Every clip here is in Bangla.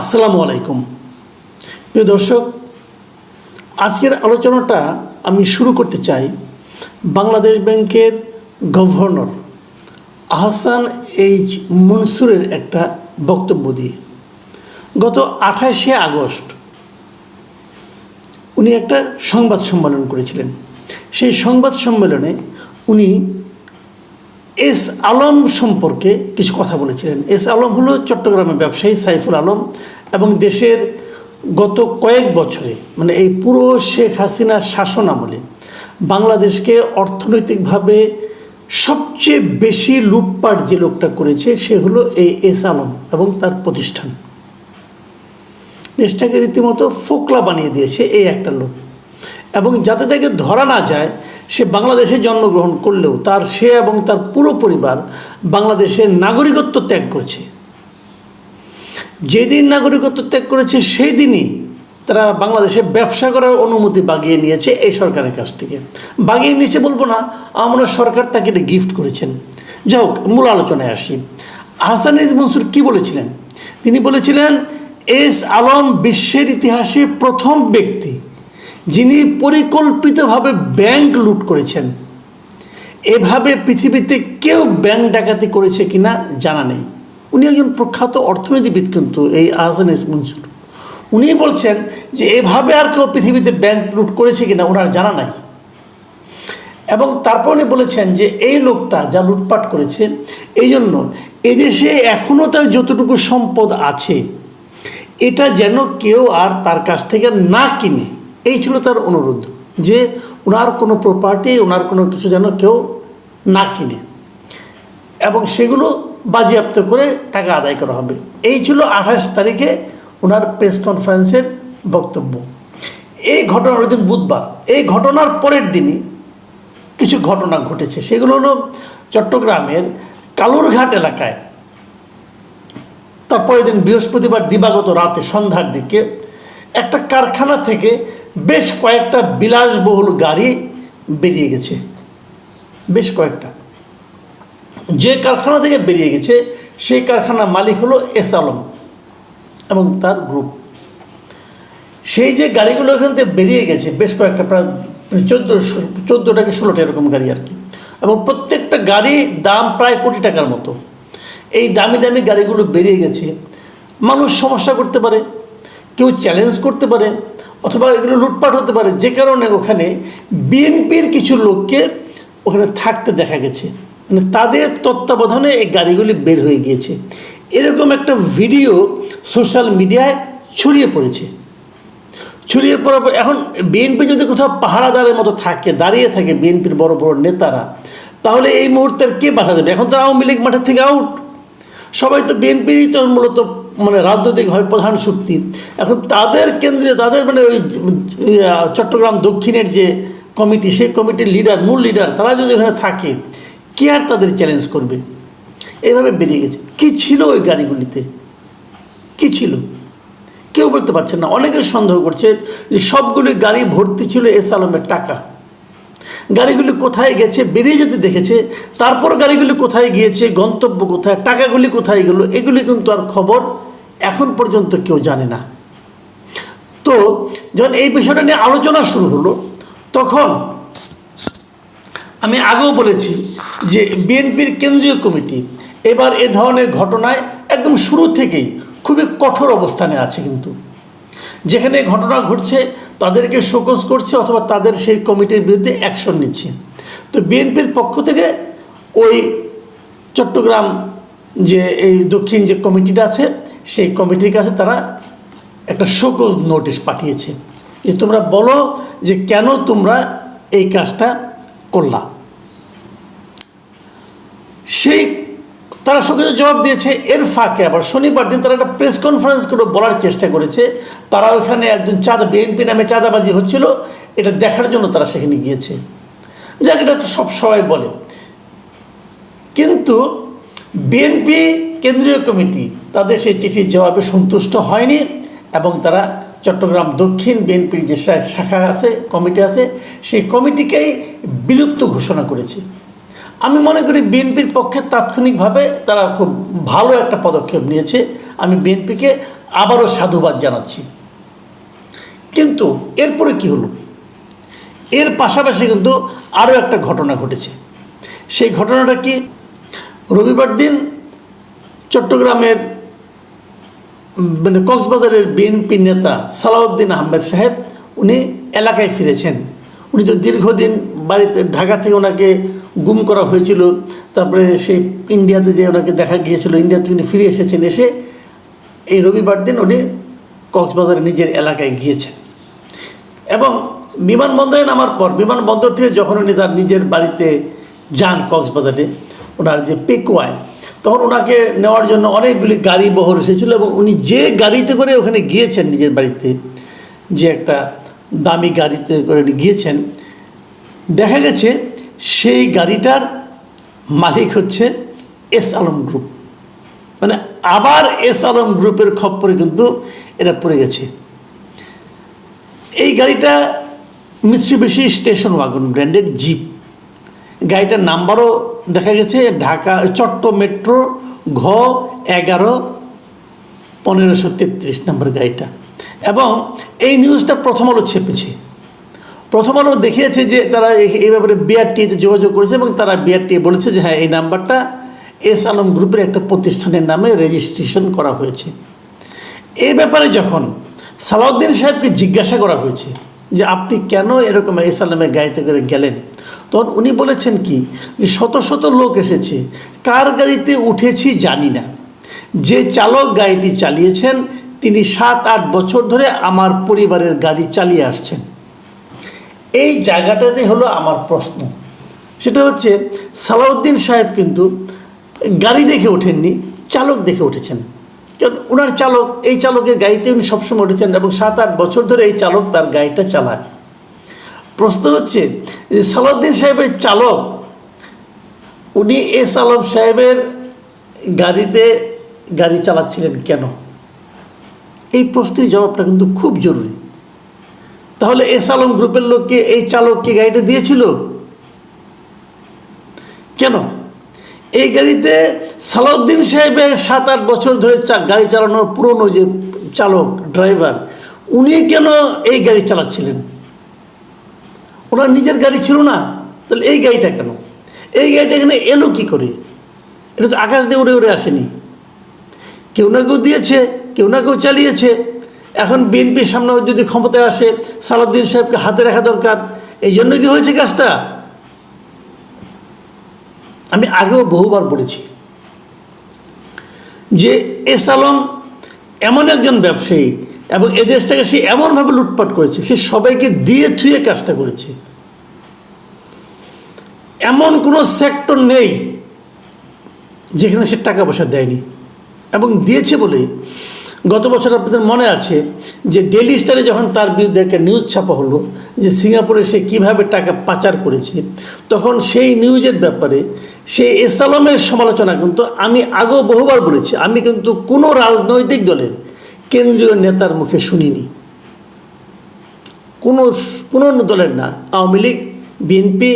আসসালামু আলাইকুম। প্রিয় দর্শক, আজকের আলোচনাটা আমি শুরু করতে চাই বাংলাদেশ ব্যাংকের গভর্নর আহসান এইচ মনসুরের একটা বক্তব্য দিয়ে। গত আঠাশে আগস্ট উনি একটা সংবাদ সম্মেলন করেছিলেন। সেই সংবাদ সম্মেলনে উনি এস আলম সম্পর্কে কিছু কথা বলেছিলেন। এস আলম হলো চট্টগ্রামের ব্যবসায়ী সাইফুল আলম এবং দেশের গত কয়েক বছরে মানে এই পুরো শেখ হাসিনার শাসন আমলে বাংলাদেশকে অর্থনৈতিকভাবে সবচেয়ে বেশি লুটপাট যে লোকটা করেছে সে হলো এই এস আলম এবং তার প্রতিষ্ঠান। দেশটাকে রীতিমতো ফোকলা বানিয়ে দিয়েছে এই একটা লোক। এবং যাতে তাকে ধরা না যায়, সে বাংলাদেশে জন্মগ্রহণ করলেও তার সে এবং তার পুরো পরিবার বাংলাদেশের নাগরিকত্ব ত্যাগ করেছে। যেদিন নাগরিকত্ব ত্যাগ করেছে সেই দিনই তারা বাংলাদেশে ব্যবসা করার অনুমতি বাগিয়ে নিয়েছে এই সরকারের কাছ থেকে। বাগিয়ে নিয়েছে বলব না, আমরা সরকার তাকে এটা গিফট করেছেন। যাই হোক, মূল আলোচনায় আসি। আহসান ইজ মনসুর কী বলেছিলেন? তিনি বলেছিলেন, এস আলম বিশ্বের ইতিহাসে প্রথম ব্যক্তি যিনি পরিকল্পিতভাবে ব্যাংক লুট করেছেন। এভাবে পৃথিবীতে কেউ ব্যাংক ডাকাতি করেছে কিনা জানা নেই। উনি একজন প্রখ্যাত অর্থনীতিবিদ কিন্তু, এই আহসান ইস মনসুর। উনি বলছেন যে এভাবে আর কেউ পৃথিবীতে ব্যাংক লুট করেছে কিনা ওনার জানা নাই। এবং তারপর উনি বলেছেন যে এই লোকটা যা লুটপাট করেছে, এই জন্য এদেশে এখনও তার যতটুকু সম্পদ আছে, এটা যেন কেউ আর তার কাছ থেকে না কিনে। এই ছিল তার অনুরোধ যে ওনার কোনো প্রপার্টি ওনার কোনো কিছু যেন কেউ না কিনে। এবং সেগুলো বাজেয়াপ্ত করে টাকা আদায় করা হবে। এই ছিল আঠাশ তারিখে ওনার প্রেস কনফারেন্সের বক্তব্য। এই ঘটনার দিন বুধবার। এই ঘটনার পরের দিনই কিছু ঘটনা ঘটেছে। সেগুলো হলো চট্টগ্রামের কালুরঘাট এলাকায়। তারপরের দিন বৃহস্পতিবার দিবাগত রাতে সন্ধ্যার দিকে একটা কারখানা থেকে বেশ কয়েকটা বিলাসবহুল গাড়ি বেরিয়ে গেছে। বেশ কয়েকটা। যে কারখানা থেকে বেরিয়ে গেছে, সেই কারখানার মালিক হলো এস আলম এবং তার গ্রুপ। সেই যে গাড়িগুলো এখান থেকে বেরিয়ে গেছে, বেশ কয়েকটা, প্রায় চোদ্দ চোদ্দোটা কি ষোলোটা এরকম গাড়ি আর কি। এবং প্রত্যেকটা গাড়ি দাম প্রায় কোটি টাকার মতো। এই দামি দামি গাড়িগুলো বেরিয়ে গেছে। মানুষ সমস্যা করতে পারে, কেউ চ্যালেঞ্জ করতে পারে অথবা এগুলো লুটপাট হতে পারে, যে কারণে ওখানে বিএনপির কিছু লোককে ওখানে থাকতে দেখা গেছে। মানে তাদের তত্ত্বাবধানে এই গাড়িগুলি বের হয়ে গিয়েছে। এরকম একটা ভিডিও সোশ্যাল মিডিয়ায় ছড়িয়ে পড়েছে। ছড়িয়ে পড়ার পর এখন বিএনপি যদি কোথাও পাহারাদারের মতো থাকে, দাঁড়িয়ে থাকে বিএনপির বড় বড় নেতারা, তাহলে এই মুহূর্তের কে বাধা দেবে? এখন তো আওয়ামী লীগ মাঠের থেকে আউট সবাই তো বিএনপিরই তো মূলত মানে রাজনৈতিক হয় প্রধান শক্তি। এখন তাদের কেন্দ্রে, তাদের মানে ওই চট্টগ্রাম দক্ষিণের যে কমিটি, সেই কমিটির লিডার মূল লিডার তারা যদি ওখানে থাকে, কে আর তাদের চ্যালেঞ্জ করবে? এইভাবে বেরিয়ে গেছে। কি ছিল ওই গাড়িগুলিতে? কি ছিল? কেউ বলতে পারছেন না। অনেকে সন্দেহ করছে যে সবগুলি গাড়ি ভর্তি ছিল এস আলমের টাকা। গাড়িগুলি কোথায় গেছে, বেরিয়ে যেতে দেখেছে, তারপর গাড়িগুলি কোথায় গিয়েছে, গন্তব্য কোথায়, টাকাগুলি কোথায় গেল, এগুলি কিন্তু আর খবর এখন পর্যন্ত কেউ জানে না। তো যখন এই বিষয়টা নিয়ে আলোচনা শুরু হলো, তখন আমি আগেও বলেছি যে বিএনপির কেন্দ্রীয় কমিটি এবার এ ধরনের ঘটনায় একদম শুরু থেকেই খুবই কঠোর অবস্থানে আছে কিন্তু। যেখানে ঘটনা ঘটছে তাদেরকে শোকজ করছে অথবা তাদের সেই কমিটির বিরুদ্ধে অ্যাকশন নিচ্ছে। তো বিএনপির পক্ষ থেকে ওই চট্টগ্রাম যে এই দক্ষিণ যে কমিটিটা আছে, সেই কমিটির কাছে তারা একটা শোকজ নোটিশ পাঠিয়েছে। যে তোমরা বলো যে কেন তোমরা এই কাজটা করলা। সেই তারা সঙ্গে জবাব দিয়েছে, এর ফাঁকে। আবার শনিবার দিন তারা একটা প্রেস কনফারেন্স করে বলার চেষ্টা করেছে। তারা ওখানে একজন চাঁদা, বিএনপি নামে চাঁদাবাজি হচ্ছিল, এটা দেখার জন্য তারা সেখানে গিয়েছে। যাক, এটা তো সব সবাই বলে। কিন্তু বিএনপি কেন্দ্রীয় কমিটি তাদের সেই চিঠির জবাবে সন্তুষ্ট হয়নি এবং তারা চট্টগ্রাম দক্ষিণ বিএনপির যে শাখা আছে, কমিটি আছে, সেই কমিটিকেই বিলুপ্ত ঘোষণা করেছে। আমি মনে করি বিএনপির পক্ষে তাৎক্ষণিকভাবে তারা খুব ভালো একটা পদক্ষেপ নিয়েছে। আমি বিএনপিকে আবারও সাধুবাদ জানাচ্ছি। কিন্তু এরপরে কি হলো? এর পাশাপাশি কিন্তু আরও একটা ঘটনা ঘটেছে। সেই ঘটনাটা কি? রবিবার দিন চট্টগ্রামের মানে কক্সবাজারের বিএনপি নেতা সালাউদ্দিন আহমেদ সাহেব উনি এলাকায় ফিরেছেন। উনি তো দীর্ঘদিন বাড়িতে, ঢাকা থেকে ওনাকে গুম করা হয়েছিল। তারপরে সেই ইন্ডিয়াতে যে ওনাকে দেখা গিয়েছিল, ইন্ডিয়াতে উনি ফিরে এসেছেন, এসে এই রবিবার দিন উনি কক্সবাজারে নিজের এলাকায় গিয়েছেন। এবং বিমানবন্দরে নামার পর, বিমানবন্দর থেকে যখন উনি তার নিজের বাড়িতে যান কক্সবাজারে, ওনার যে পেকুয়ায় তখন ওনাকে নেওয়ার জন্য অনেকগুলি গাড়ি বহর এসেছিল এবং উনি যে গাড়িতে করে ওখানে গিয়েছেন নিজের বাড়িতে, যে একটা দামি গাড়িতে করে গিয়েছেন, দেখা গেছে সেই গাড়িটার মালিক হচ্ছে এস আলম গ্রুপ। মানে আবার এস আলম গ্রুপের খপ্পরে কিন্তু এরা পড়ে গেছে। এই গাড়িটা মিত্রিবেশি স্টেশন ওয়াগন ব্র্যান্ডের জিপ গাড়িটার নাম্বারও দেখা গেছে, ঢাকা চট্ট মেট্রো ঘ এগারো পনেরোশো তেত্রিশ নম্বর গাড়িটা। এবং এই নিউজটা প্রথম আলো ছেপেছে। প্রথম আলো দেখিয়েছে যে তারা এই- ব্যাপারে বিআরটিতে যোগাযোগ করেছে এবং তারা বিআরটি বলেছে যে হ্যাঁ এই নাম্বারটা এস আলম গ্রুপের একটা প্রতিষ্ঠানের নামে রেজিস্ট্রেশন করা হয়েছে। এই ব্যাপারে যখন সালাউদ্দিন সাহেবকে জিজ্ঞাসা করা হয়েছে যে আপনি কেন এরকম এস আলমের গাড়িতে করে গেলেন? তখন উনি বলেছেন কি, যে শত শত লোক এসেছে, কার গাড়িতে উঠেছি জানি না। যে চালক গাড়িটি চালিয়েছেন, তিনি সাত আট বছর ধরে আমার পরিবারের গাড়ি চালিয়ে আসছেন। এই জায়গাটাতে হলো আমার প্রশ্ন। সেটা হচ্ছে, সালাউদ্দিন সাহেব কিন্তু গাড়ি দেখে ওঠেননি, চালক দেখে উঠেছেন। কারণ ওনার চালক, এই চালকের গাড়িতে উনি সবসময় উঠেছেন এবং সাত আট বছর ধরে এই চালক তার গাড়িটা চালায়। প্রশ্ন হচ্ছে, যে সালাউদ্দিন সাহেবের চালক, উনি এস আলম সাহেবের গাড়িতে গাড়ি চালাচ্ছিলেন কেন? এই প্রশ্নের জবাবটা কিন্তু খুব জরুরি। তাহলে এস আলম গ্রুপের লোককে, এই চালককে গাড়িটা দিয়েছিল? কেন? এই গাড়িতে সালাউদ্দিন সাহেবের সাত আট বছর ধরে গাড়ি চালানোর পুরনো যে চালক, ড্রাইভার, উনি কেন এই গাড়ি চালাচ্ছিলেন? ওনার নিজের গাড়ি ছিল না? তাহলে এই গাড়িটা কেন? এই গাড়িটা এখানে এলো কী করে? এটা তো আকাশ দিয়ে উড়ে উড়ে আসেনি। কেউ না কেউ দিয়েছে, কেউ না কেউ চালিয়েছে। এখন বিএনপির সামনে যদি ক্ষমতায় আসে, সালাউদ্দিন সাহেবকে হাতে রাখা দরকার। এই জন্য কি হয়েছে কাজটা? আমি আগেও বহুবার বলেছি যে এস আলম এমন একজন ব্যবসায়ী এবং এ দেশটাকে সে এমনভাবে লুটপাট করেছে, সে সবাইকে দিয়ে থুয়ে কাজটা করেছে। এমন কোনো সেক্টর নেই যেখানে সে টাকা পয়সা দেয়নি এবং দিয়েছে বলে গত বছর আপনাদের মনে আছে যে ডেলি স্টারে যখন তার বিরুদ্ধে একটা নিউজ ছাপা হলো যে সিঙ্গাপুরে সে কীভাবে টাকা পাচার করেছে, তখন সেই নিউজের ব্যাপারে সেই এসালমের সমালোচনা কিন্তু আমি আগেও বহুবার বলেছি, আমি কিন্তু কোনো রাজনৈতিক দলের কেন্দ্রীয় নেতার মুখে শুনিনি। কোনো কোনো দলের না, আওয়ামী লীগ বিএনপি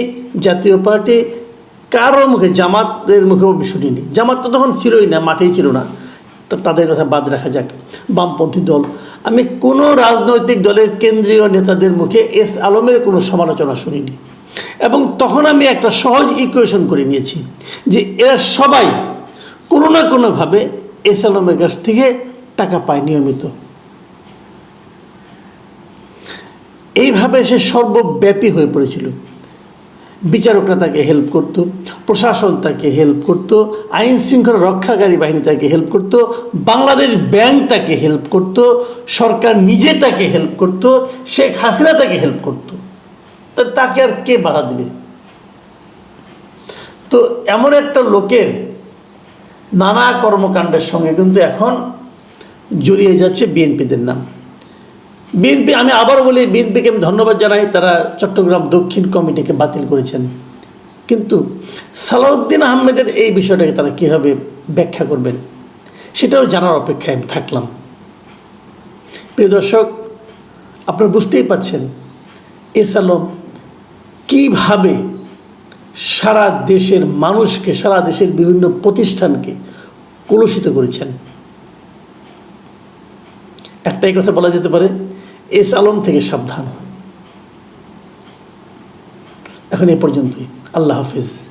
জাতীয় পার্টি কারও মুখে, জামাতের মুখেও শুনিনি। জামাত তো তখন ছিলই না, মাঠেই ছিল না। তাদের কথা বাদ রাখা যাক। বামপন্থী দল। আমি কোনো রাজনৈতিক দলের কেন্দ্রীয় নেতাদের মুখে এস আলমের কোনো সমালোচনা শুনিনি। এবং তখন আমি একটা সহজ ইকুয়েশন করে নিয়েছি যে এরা সবাই কোনো না কোনোভাবে এস আলমের কাছ থেকে টাকা পায় নিয়মিত। এইভাবে সে সর্বব্যাপী হয়ে পড়েছিল। বিচারকরা তাকে হেল্প করত, প্রশাসন তাকে হেল্প করত, আইন শৃঙ্খলা রক্ষাকারী বাহিনী তাকে হেল্প করত, বাংলাদেশ ব্যাংক তাকে হেল্প করত, সরকার নিজে তাকে হেল্প করত, শেখ হাসিনা তাকে হেল্প করত। তাহলে তাকে আর কে বাধা দেবে? তো এমন একটা লোকের নানা কর্মকাণ্ডের সঙ্গে কিন্তু এখন জড়িয়ে যাচ্ছে বিএনপিদের নাম। বিএনপি, আমি আবারও বলি, বিএনপিকে আমি ধন্যবাদ জানাই, তারা চট্টগ্রাম দক্ষিণ কমিটিকে বাতিল করেছেন। কিন্তু সালাউদ্দিন আহমেদের এই বিষয়টাকে তারা কীভাবে ব্যাখ্যা করবেন, সেটাও জানার অপেক্ষায় আমি থাকলাম। প্রিয় দর্শক, আপনারা বুঝতেই পাচ্ছেন এস আলম কীভাবে সারা দেশের মানুষকে, সারা দেশের বিভিন্ন প্রতিষ্ঠানকে কলুষিত করেছেন। একটাই কথা বলা যেতে পারে এস আলম থেকে সাবধান। এখন এ পর্যন্তই। আল্লাহ হাফিজ।